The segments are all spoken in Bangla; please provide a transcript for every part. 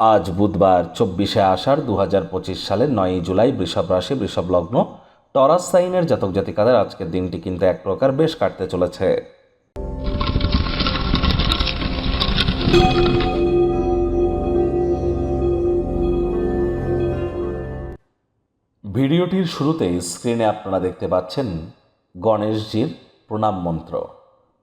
আজ বুধবার, চব্বিশে আষাঢ় দু হাজার পঁচিশ সালের নয়ই জুলাই বৃষভ রাশি, বৃষভ লগ্ন। টরাস সাইনের জাতক জাতিকাদের আজকের দিনটি কিন্তু এক প্রকার বেশ কাটতে চলেছে। ভিডিওটির শুরুতেই স্ক্রিনে আপনারা দেখতে পাচ্ছেন গণেশজির প্রণাম মন্ত্র।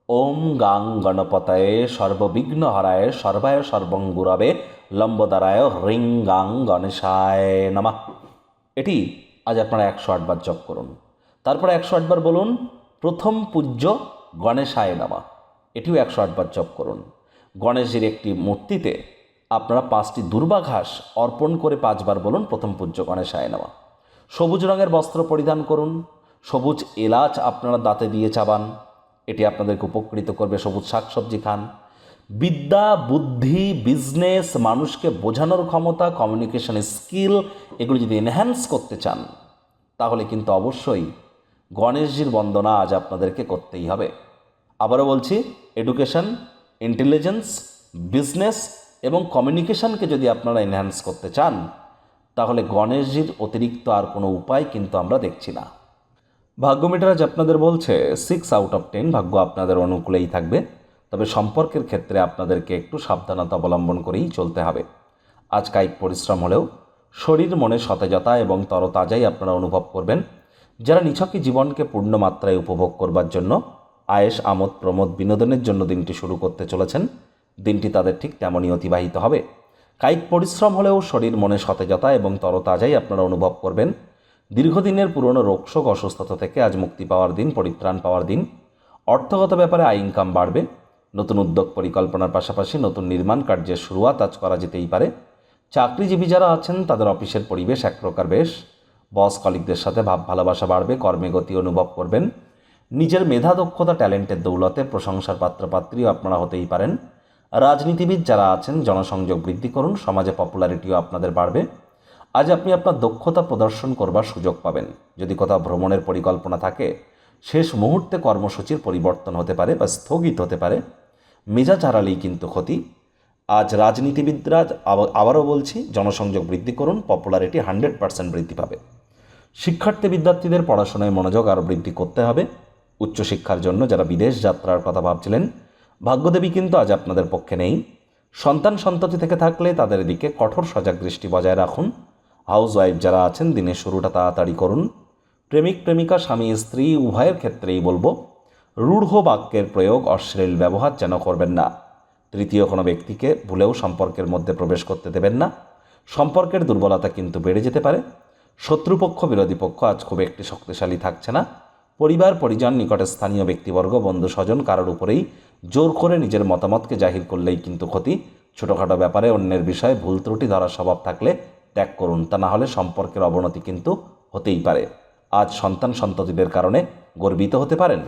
ওম গাং গণপতয়ে সর্ববিঘ্ন হরায় সর্বায় সর্বঙ্গুরবে লম্বদারায় হ্রিং গাং গণেশায় নমা। এটি আজ আপনারা একশো আটবার জপ করুন। তারপরে একশো আটবার বলুন, প্রথম পূজ্য গণেশায় নামা। এটিও একশো আটবার জপ করুন। গণেশজির একটি মূর্তিতে আপনারা পাঁচটি দুর্বাঘাস অর্পণ করে পাঁচবার বলুন, প্রথম পূজ্য গণেশায় নামা। সবুজ রঙের বস্ত্র পরিধান করুন। সবুজ এলাচ আপনারা দাঁতে দিয়ে চাবান। এটি আপনাদেরকে উপকৃত করবে। সবুজ শাকসবজি খান। বিদ্যা, বুদ্ধি বিজনেস মানুষকে বোঝানোর ক্ষমতা কমিউনিকেশন স্কিল এগুলো যদি এনহ্যান্স করতে চান, তাহলে কিন্তু অবশ্যই গণেশজির বন্দনা আজ আপনাদেরকে করতেই হবে। আবারও বলছি এডুকেশন ইন্টেলিজেন্স বিজনেস এবং কমিউনিকেশনকে যদি আপনারা এনহ্যান্স করতে চান, তাহলে গণেশজির অতিরিক্ত আর কোনো উপায় কিন্তু আমরা দেখছি না। ভাগ্য মিটারাজ আপনাদের বলছে সিক্স আউট অফ টেন ভাগ্য আপনাদের অনুকূলেই থাকবে। তবে সম্পর্কের ক্ষেত্রে আপনাদেরকে একটু সাবধানতা অবলম্বন করেই চলতে হবে। আজ কায়িক পরিশ্রম হলেও শরীর, মনে সতেজতা এবং তরতাজাই আপনারা অনুভব করবেন। যারা নিছকই জীবনকে পূর্ণ মাত্রায় উপভোগ করবার জন্য আয়েস আমোদ, প্রমোদ, বিনোদনের জন্য দিনটি শুরু করতে চলেছেন, দিনটি তাদের ঠিক তেমনই অতিবাহিত হবে। কায়িক পরিশ্রম হলেও শরীর, মনে সতেজতা এবং তরতাজাই আপনারা অনুভব করবেন। দীর্ঘদিনের পুরনো রোগশোক অসুস্থতা থেকে আজ মুক্তি পাওয়ার দিন, পরিত্রাণ পাওয়ার দিন। অর্থগত ব্যাপারে আয়, ইনকাম বাড়বে। নতুন উদ্যোগ পরিকল্পনার পাশাপাশি নতুন নির্মাণ কার্যের শুরুয়াত আজ করা যেতেই পারে। চাকরিজীবী যারা আছেন, তাদের অফিসের পরিবেশ এক প্রকার বেশ। বস কলিকদের সাথে ভাব, ভালোবাসা বাড়বে, কর্মে গতি অনুভব করবেন। নিজের মেধা, দক্ষতা, ট্যালেন্টের দৌলতে প্রশংসার পাত্রপাত্রীও আপনারা হতেই পারেন। রাজনীতিবিদ যারা আছেন, জনসংযোগ বৃদ্ধি করুন, সমাজে পপুলারিটিও আপনাদের বাড়বে। আজ আপনি আপনার দক্ষতা প্রদর্শন করবার সুযোগ পাবেন। যদি কোথাও ভ্রমণের পরিকল্পনা থাকে, শেষ মুহূর্তে কর্মসূচির পরিবর্তন হতে পারে বা স্থগিত হতে পারে। মেজাজ হারালেই কিন্তু ক্ষতি। আজ রাজনীতিবিদরা আবারও বলছি, জনসংযোগ বৃদ্ধি করুন পপুলারিটি হান্ড্রেড পার্সেন্ট বৃদ্ধি পাবে। শিক্ষার্থী বিদ্যার্থীদের পড়াশোনায় মনোযোগ আরও বৃদ্ধি করতে হবে। উচ্চশিক্ষার জন্য যারা বিদেশ যাত্রার কথা ভাবছিলেন, ভাগ্যদেবী কিন্তু আজ আপনাদের পক্ষে নেই। সন্তান সন্ততি থেকে থাকলে তাদের দিকে কঠোর সজাগ দৃষ্টি বজায় রাখুন। হাউস ওয়াইফ যারা আছেন, দিনের শুরুটা তাড়াতাড়ি করুন। প্রেমিক, প্রেমিকা, স্বামী, স্ত্রী, উভয়ের ক্ষেত্রেই বলব, রূঢ় বাক্যের প্রয়োগ অশ্লীল ব্যবহার যেন করবেন না। তৃতীয় কোনো ব্যক্তিকে ভুলেও সম্পর্কের মধ্যে প্রবেশ করতে দেবেন না। সম্পর্কের দুর্বলতা কিন্তু বেড়ে যেতে পারে। শত্রুপক্ষ, বিরোধী পক্ষ আজ খুব একটি শক্তিশালী থাকছে না। পরিবার, পরিজন, নিকটে স্থানীয় ব্যক্তিবর্গ, বন্ধু, স্বজন কারোর উপরেই জোর করে নিজের মতামতকে জাহির করলেই কিন্তু ক্ষতি। ছোটোখাটো ব্যাপারে অন্যের বিষয়ে ভুল ত্রুটি ধরার স্বভাব থাকলে ত্যাগ করুন, তা না হলে সম্পর্কের অবনতি কিন্তু হতেই পারে। আজ সন্তান সন্ততিদের কারণে গর্বিত হতে পারেন